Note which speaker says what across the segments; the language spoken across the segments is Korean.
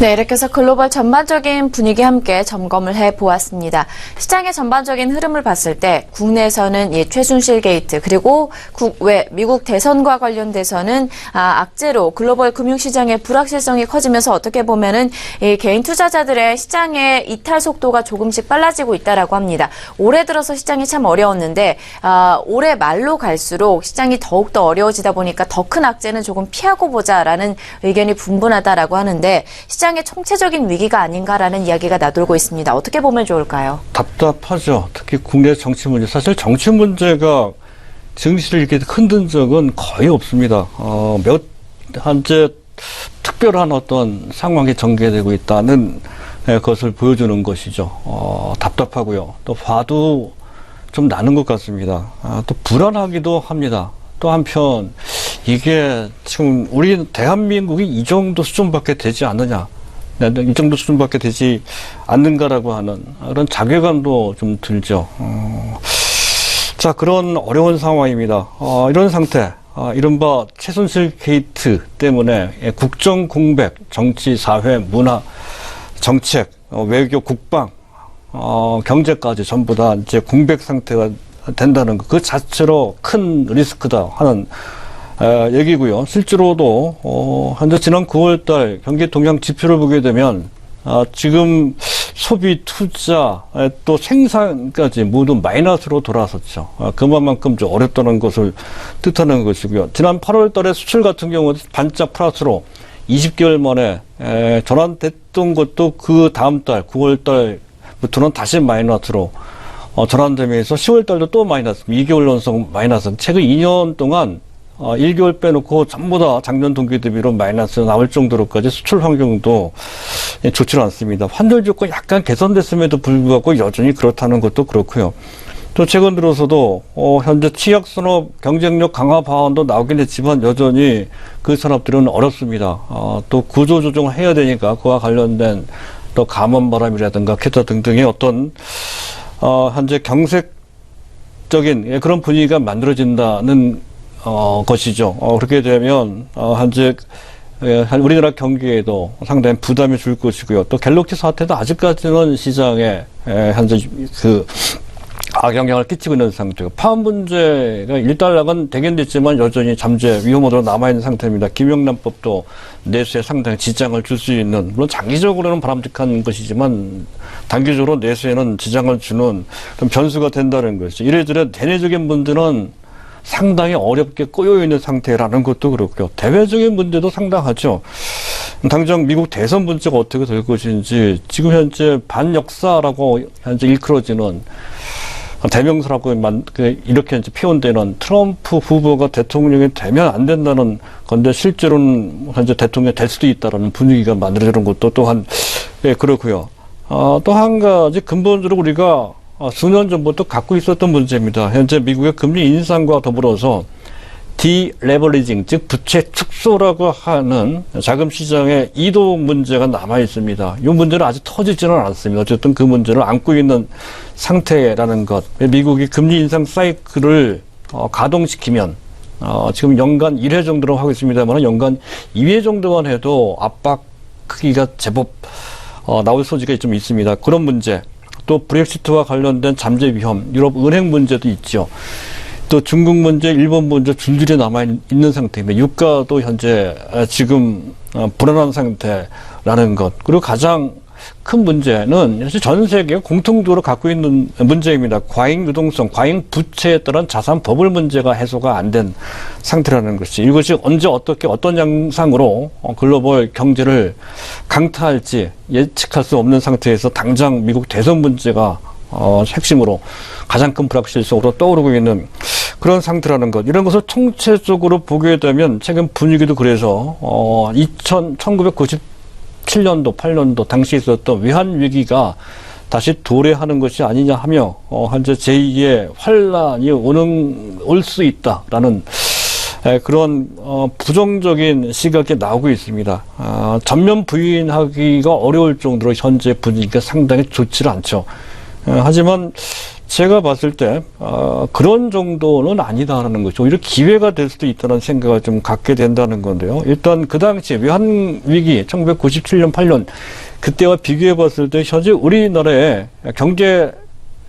Speaker 1: 네, 이렇게 해서 글로벌 전반적인 분위기 함께 점검을 해 보았습니다. 시장의 전반적인 흐름을 봤을 때 국내에서는 이 최순실 게이트 그리고 국외 미국 대선과 관련돼서는 아, 악재로 글로벌 금융시장의 불확실성이 커지면서 어떻게 보면은 이 개인 투자자들의 시장의 이탈 속도가 조금씩 빨라지고 있다라고 합니다. 올해 들어서 시장이 참 어려웠는데 아, 올해 말로 갈수록 시장이 더욱 더 어려워지다 보니까 더 큰 악재는 조금 피하고 보자라는 의견이 분분하다라고 하는데 시장 의 총체적인 위기가 아닌가라는 이야기가 나돌고 있습니다. 어떻게 보면 좋을까요?
Speaker 2: 답답하죠. 특히 국내 정치 문제. 사실 정치 문제가 증시를 이렇게 흔든 적은 거의 없습니다. 어, 몇, 현재 특별한 어떤 상황이 전개되고 있다는 예, 것을 보여주는 것이죠. 어, 답답하고요. 또 화도 좀 나는 것 같습니다. 아, 또 불안하기도 합니다. 또 한편 이게 지금 우리 대한민국이 이 정도 수준밖에 되지 않느냐. 네, 이 정도 수준밖에 되지 않는가라고 하는 그런 자괴감도 좀 들죠. 어, 자, 그런 어려운 상황입니다. 어, 이런 상태, 어, 이른바 최순실 게이트 때문에 예, 국정 공백, 정치, 사회, 문화, 정책, 어, 외교, 국방, 어, 경제까지 전부 다 이제 공백 상태가 된다는 것, 그 자체로 큰 리스크다 하는 에, 얘기고요. 실제로도 어, 현재 지난 9월달 경기 동향 지표를 보게 되면 아, 지금 소비, 투자, 에, 또 생산까지 모두 마이너스로 돌아섰죠. 아, 그만큼 좀 어렵다는 것을 뜻하는 것이고요. 지난 8월 달에 수출 같은 경우는 반짝 플러스로 20개월 만에 에, 전환됐던 것도 그 다음 달 9월 달부터는 다시 마이너스로 어, 전환되면서 10월 달도 또 마이너스, 2개월 연속 마이너스. 최근 2년 동안 어, 1개월 빼놓고 전부 다 작년 동기 대비로 마이너스 나올 정도로까지 수출 환경도 예, 좋지는 않습니다. 환율 조건 약간 개선됐음에도 불구하고 여전히 그렇다는 것도 그렇고요. 또 최근 들어서도 어, 현재 치약 산업 경쟁력 강화 방안도 나오긴 했지만 여전히 그 산업들은 어렵습니다. 어, 또 구조 조정을 해야 되니까 그와 관련된 또 감원 바람이라든가 기타 등등의 어떤 어, 현재 경색적인 예, 그런 분위기가 만들어진다는 어, 것이죠. 어, 그렇게 되면 어, 현재 예, 한 우리나라 경기에도 상당히 부담이 줄 것이고요. 또 갤럭시 사태도 아직까지는 시장에 예, 현재 그 악영향을 끼치고 있는 상태고 파업 문제가 일단락은 되긴 됐지만 여전히 잠재 위험으로 남아있는 상태입니다. 김영란법도 내수에 상당히 지장을 줄 수 있는 물론 장기적으로는 바람직한 것이지만 단기적으로 내수에는 지장을 주는 그런 변수가 된다는 것이 이래저래 대내적인 문제는 상당히 어렵게 꼬여 있는 상태라는 것도 그렇고요. 대외적인 문제도 상당하죠. 당장 미국 대선 문제가 어떻게 될 것인지 지금 현재 반역사라고 현재 일컬어지는 대명사라고 만, 그 이렇게 이제 표현되는 트럼프 후보가 대통령이 되면 안 된다는 건데 실제로는 현재 대통령이 될 수도 있다라는 분위기가 만들어지는 것도 또한 예, 그렇고요. 어, 또 한 가지 근본적으로 우리가 어, 수년 전부터 갖고 있었던 문제입니다. 현재 미국의 금리 인상과 더불어서 디레버리징, 즉 부채 축소라고 하는 자금 시장의 이동 문제가 남아 있습니다. 이 문제는 아직 터지지는 않았습니다. 어쨌든 그 문제를 안고 있는 상태라는 것. 미국이 금리 인상 사이클을 어, 가동시키면 어, 지금 연간 1회 정도로 하고 있습니다만 연간 2회 정도만 해도 압박 크기가 제법 어, 나올 소지가 좀 있습니다. 그런 문제. 또 브렉시트와 관련된 잠재 위험, 유럽 은행 문제도 있죠. 또 중국 문제, 일본 문제 줄줄이 남아 있는 상태입니다. 유가도 현재 지금 어, 불안한 상태라는 것. 그리고 가장 큰 문제는 사실 전 세계가 공통적으로 갖고 있는 문제입니다. 과잉 유동성, 과잉 부채에 따른 자산 버블 문제가 해소가 안 된 상태라는 것이 이것이 언제 어떻게 어떤 양상으로 어, 글로벌 경제를 강타할지 예측할 수 없는 상태에서 당장 미국 대선 문제가 어, 핵심으로 가장 큰 불확실성으로 떠오르고 있는 그런 상태라는 것. 이런 것을 총체적으로 보게 되면 최근 분위기도 그래서, 어, 2000, 1997년도, 8년도 당시 있었던 외환 위기가 다시 도래하는 것이 아니냐 하며, 어, 현재 제2의 환란이 오는, 올 수 있다라는 에, 그런 어, 부정적인 시각이 나오고 있습니다. 아, 전면 부인하기가 어려울 정도로 현재 분위기가 상당히 좋지 않죠. 어, 하지만 제가 봤을 때 어, 그런 정도는 아니다라는 거죠. 오히려 기회가 될 수도 있다는 생각을 좀 갖게 된다는 건데요. 일단 그 당시에 외환 위기 1997년 8년 그때와 비교해 봤을 때 현재 우리나라의 경제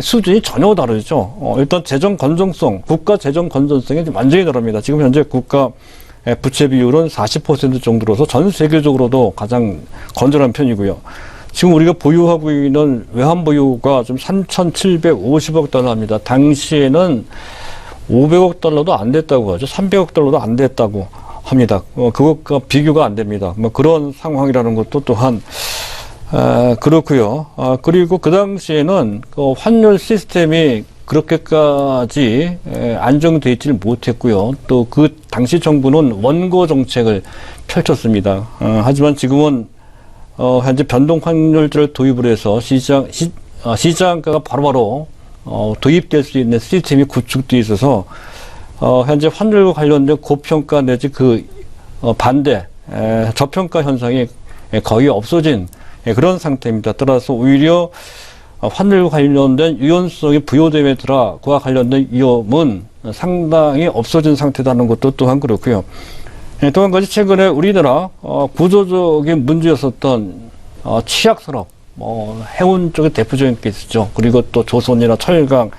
Speaker 2: 수준이 전혀 다르죠. 어, 일단 재정 건전성, 국가 재정 건전성이 완전히 다릅니다. 지금 현재 국가 부채 비율은 40% 정도로서 전 세계적으로도 가장 건전한 편이고요. 지금 우리가 보유하고 있는 외환 보유가 좀 3,750억 달러입니다. 당시에는 500억 달러도 안 됐다고 하죠. 300억 달러도 안 됐다고 합니다. 어, 그것과 비교가 안 됩니다. 뭐 그런 상황이라는 것도 또한 아, 그렇고요. 아, 그리고 그 당시에는 그 환율 시스템이 그렇게까지 에, 안정돼 있지를 못했고요. 또 그 당시 정부는 원고 정책을 펼쳤습니다. 어, 하지만 지금은 어, 현재 변동 환율제를 도입을 해서 시장 시, 어, 시장가가 바로바로 어, 도입될 수 있는 시스템이 구축돼 있어서 어, 현재 환율과 관련된 고평가 내지 그 어, 반대 에, 저평가 현상이 에, 거의 없어진 예, 그런 상태입니다. 따라서 오히려 어, 환율과 관련된 유연성이 부여됨에 그와 관련된 위험은 상당히 없어진 상태라는 것도 또한 그렇고요. 예, 또한 가지 최근에 우리나라 어, 구조적인 문제였었던 어, 취약 산업, 뭐 해운 쪽의 대표적인 케이스죠. 그리고 또 조선이나 철강,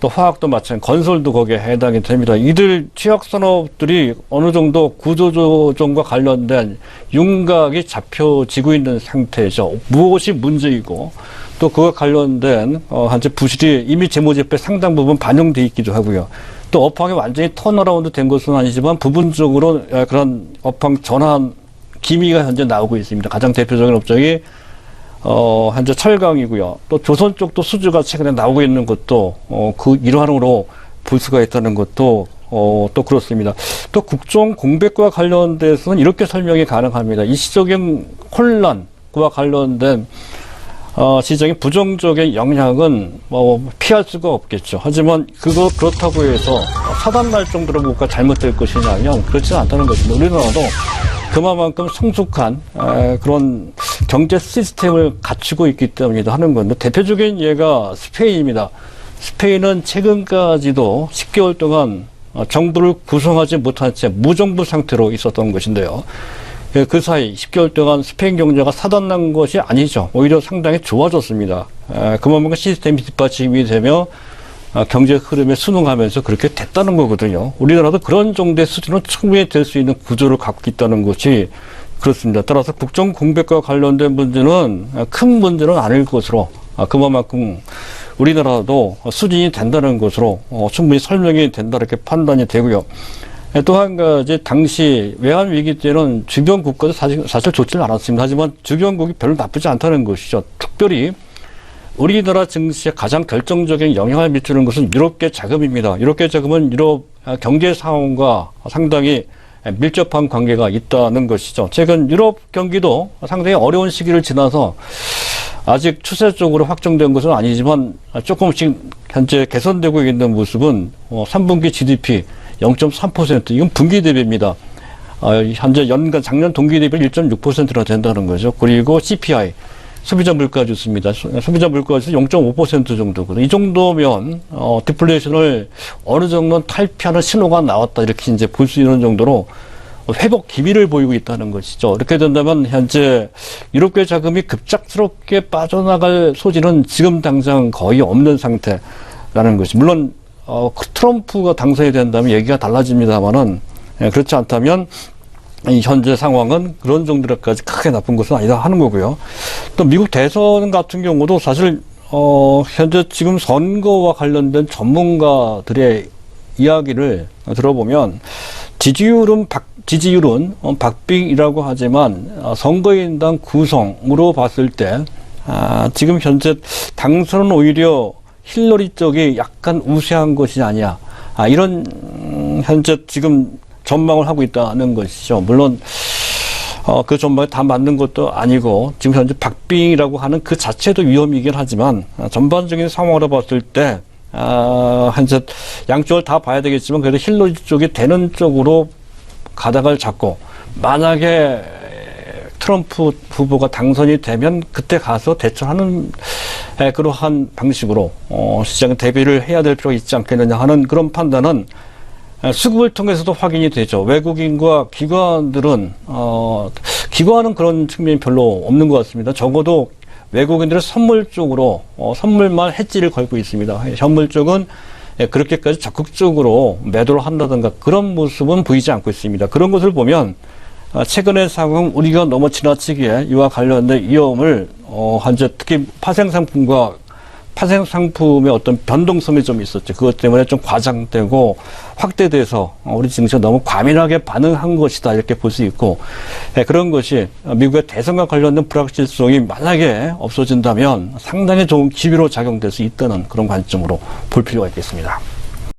Speaker 2: 또 화학도 마찬가지, 건설도 거기에 해당이 됩니다. 이들 취약 산업들이 어느 정도 구조조정과 관련된 윤곽이 잡혀지고 있는 상태죠. 무엇이 문제이고 또 그와 관련된 어, 한제 부실이 이미 재무제표에 상당 부분 반영돼 있기도 하고요. 또 업황이 완전히 턴어라운드 된 것은 아니지만 부분적으로 어, 그런 업황 전환 기미가 현재 나오고 있습니다. 가장 대표적인 업종이 어, 현재 철강이고요. 또 조선 쪽도 수주가 최근에 나오고 있는 것도 어, 그 일환으로 볼 수가 있다는 것도 어, 또 그렇습니다. 또 국정 공백과 관련돼서는 이렇게 설명이 가능합니다. 일시적인 혼란과 관련된 어, 시장의 부정적인 영향은 뭐 피할 수가 없겠죠. 하지만 그거 그렇다고 해서 사단날 정도로 뭔가 잘못될 것이냐면 그렇지는 않다는 것입니다. 우리나라도 그만큼 성숙한 에, 그런 경제 시스템을 갖추고 있기 때문이다 하는 건데 대표적인 예가 스페인입니다. 스페인은 최근까지도 10개월 동안 어, 정부를 구성하지 못한 채 무정부 상태로 있었던 것인데요. 예, 그 사이 10개월 동안 스페인 경제가 사단난 것이 아니죠. 오히려 상당히 좋아졌습니다. 에, 그만큼 시스템이 뒷받침이 되며 아, 경제 흐름에 순응하면서 그렇게 됐다는 거거든요. 우리나라도 그런 정도의 수준은 충분히 될 수 있는 구조를 갖고 있다는 것이 그렇습니다. 따라서 국정 공백과 관련된 문제는 아, 큰 문제는 아닐 것으로 아, 그만큼 우리나라도 수준이 된다는 것으로 어, 충분히 설명이 된다 이렇게 판단이 되고요. 또 한 가지 당시 외환 위기 때는 주변 국가도 사실, 사실 좋지는 않았습니다. 하지만 주변국이 별로 나쁘지 않다는 것이죠. 특별히 우리나라 증시에 가장 결정적인 영향을 미치는 것은 유럽계 자금입니다. 유럽계 자금은 유럽 경제 상황과 상당히 밀접한 관계가 있다는 것이죠. 최근 유럽 경기도 상당히 어려운 시기를 지나서 아직 추세적으로 확정된 것은 아니지만 조금씩 현재 개선되고 있는 모습은 어, 3분기 GDP 0.3% 이건 분기 대비입니다. 어, 현재 연간 작년 동기 대비 1.6%나 된다는 거죠. 그리고 CPI 소비자 물가 지수입니다. 소- 소비자 물가 지수 0.5% 정도거든요. 이 정도면 어, 디플레이션을 어느 정도는 탈피하는 신호가 나왔다 이렇게 이제 볼 수 있는 정도로 회복 기미를 보이고 있다는 것이죠. 이렇게 된다면 현재 유럽계 자금이 급작스럽게 빠져나갈 소지는 지금 당장 거의 없는 상태라는 것이 물론 어, 트럼프가 당선이 된다면 얘기가 달라집니다만은 예, 그렇지 않다면 이 현재 상황은 그런 정도로까지 크게 나쁜 것은 아니다 하는 거고요. 또 미국 대선 같은 경우도 사실 어 현재 지금 선거와 관련된 전문가들의 이야기를 들어보면 지지율은 박 지지율은 어, 박빙이라고 하지만 어, 선거인단 구성으로 봤을 때 아, 지금 현재 당선은 오히려 힐러리 쪽이 약간 우세한 것이 아니야. 아, 이런 음, 현재 지금 전망을 하고 있다는 것이죠. 물론 어, 그 전망이 다 맞는 것도 아니고 지금 현재 박빙이라고 하는 그 자체도 위험이긴 하지만 아, 전반적인 상황으로 봤을 때 아, 현재 양쪽을 다 봐야 되겠지만 그래도 힐러리 쪽이 되는 쪽으로 가닥을 잡고 만약에 트럼프 후보가 당선이 되면 그때 가서 대처하는 에, 그러한 방식으로 어, 시장 대비를 해야 될 필요가 있지 않겠느냐 하는 그런 판단은 에, 수급을 통해서도 확인이 되죠. 외국인과 기관들은 어, 기관은 그런 측면이 별로 없는 것 같습니다. 적어도 외국인들은 선물 쪽으로 어, 선물만 해지를 걸고 있습니다. 현물 쪽은 예, 그렇게까지 적극적으로 매도를 한다든가 그런 모습은 보이지 않고 있습니다. 그런 것을 보면 아, 최근의 상황 우리가 너무 지나치게 이와 관련된 위험을 어, 현재 특히 파생 상품과 파생 상품의 어떤 변동성이 좀 있었죠. 그것 때문에 좀 과장되고 확대돼서 어, 우리 증시가 너무 과민하게 반응한 것이다 이렇게 볼 수 있고 예, 그런 것이 미국의 대선과 관련된 불확실성이 만약에 없어진다면 상당히 좋은 기회로 작용될 수 있다는 그런 관점으로 볼 필요가 있겠습니다.